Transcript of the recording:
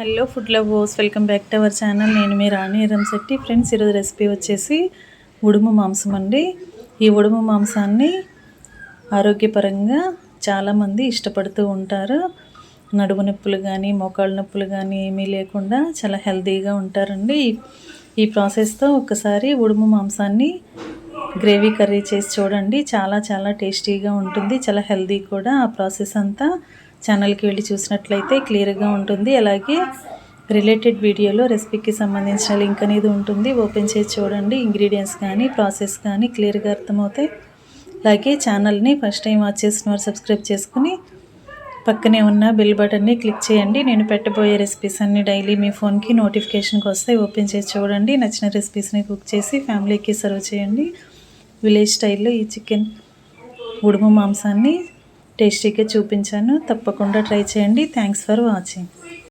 Hello food lovers welcome back to our channel. నేను మీ Rani Shetty friends ఈరోజు రెసిపీ వచ్చేసి ఉడుము మాంసం అండి. ఈ ఉడుము మాంసాన్ని ఆరోగ్యపరంగా చాలామంది ఇష్టపడుతూ ఉంటారు. నడుము నొప్పులు కానీ మోకాళ్ళ నొప్పులు కానీ ఏమీ లేకుండా చాలా హెల్తీగా ఉంటారండి. ఈ ప్రాసెస్తో ఒక్కసారి ఉడుము మాంసాన్ని గ్రేవీ కర్రీ చేసి చూడండి. చాలా చాలా టేస్టీగా ఉంటుంది. చాలా హెల్తీ కూడా ఆ ప్రాసెస్ అంతా. ఛానల్కి వెళ్ళి చూసినట్లయితే క్లియర్గా ఉంటుంది. అలాగే రిలేటెడ్ వీడియోలో రెసిపీకి సంబంధించిన లింక్ అనేది ఉంటుంది. ఓపెన్ చేసి చూడండి. ఇంగ్రీడియంట్స్ కానీ ప్రాసెస్ కానీ క్లియర్గా అర్థమవుతాయి. అలాగే ఛానల్ని ఫస్ట్ టైం వాచ్ చేసిన వారు సబ్స్క్రైబ్ చేసుకుని పక్కనే ఉన్న బెల్ బటన్ని క్లిక్ చేయండి. నేను పెట్టబోయే రెసిపీస్ అన్ని డైలీ మీ ఫోన్కి నోటిఫికేషన్కి వస్తాయి. ఓపెన్ చేసి చూడండి. నచ్చిన రెసిపీస్ని కుక్ చేసి ఫ్యామిలీకి సర్వ్ చేయండి. విలేజ్ స్టైల్లో ఈ చికెన్ ఉడుము మాంసాన్ని టేస్టీగా చూపించాను. తప్పకుండా ట్రై చేయండి. Thanks for watching